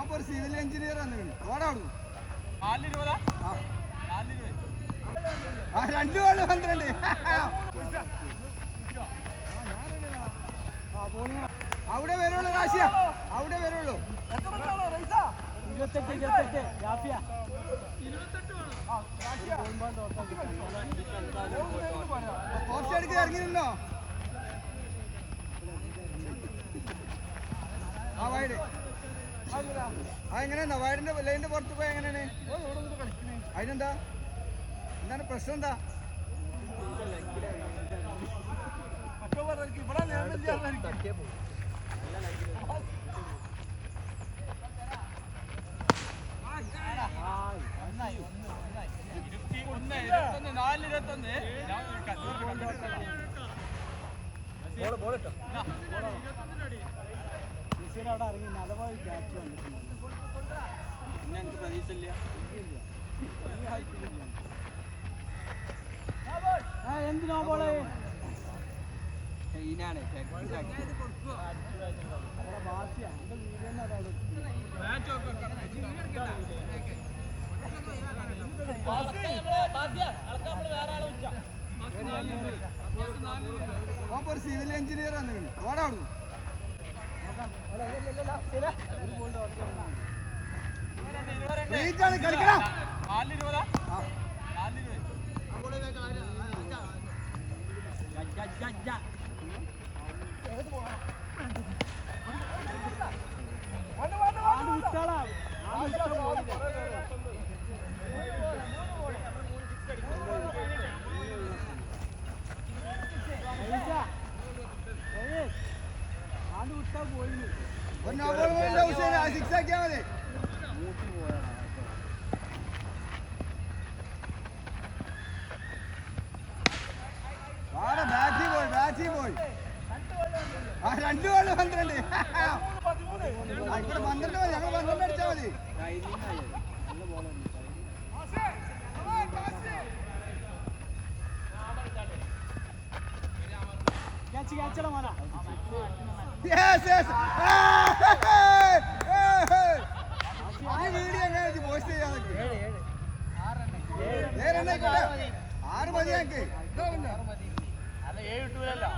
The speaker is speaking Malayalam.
ഓപ്പൊ ഒരു സിവിൽ എഞ്ചിനീയർ വന്നിട്ടുണ്ട് ഓടാവിടുന്നു ആ. രണ്ടു പന്ത്രണ്ട്. അവിടെ വരുള്ളൂ കാശിയ. അവിടെ വരുള്ളൂ. ഇരുപത്തെട്ട് പോസ്റ്റ് എടുക്ക് ഇറങ്ങി നിന്നോ. ആ വൈഡ്. ആ എങ്ങനെയാ വൈഡിന്റെ ലൈനിന്റെ പുറത്ത് പോയി എങ്ങനെയാണ്? അതിനെന്താ? എന്താണ് പ്രശ്നം എന്താ? മിസ്സിൽ അവിടെ ഇറങ്ങി നല്ലപോലെ ക്യാച്ച് വന്നിട്ടുണ്ട് എന്തിനാ ബാസിയാ എന്റെ വീട് തന്നെ അവിടെ ഓപ്പൊ ഒരു സിവിൽ എഞ്ചിനീയർ ആണ് ഓടാവിടുന്നു ആണ് കളിക്കണം. ആണ്ട് വിട്ടാ പോയി രണ്ട് ഗോൾ പന്ത്രണ്ട് ആ, ഇവിടെ പന്ത്രണ്ട് മതി Yes, yes. ഈ വീഡിയോ എങ്ങനെ പോസ്റ്റ് ചെയ്യാൻ ആറ് മതി ഞങ്ങൾക്ക് അല്ല ഏഴ് കിട്ടൂലല്ലോ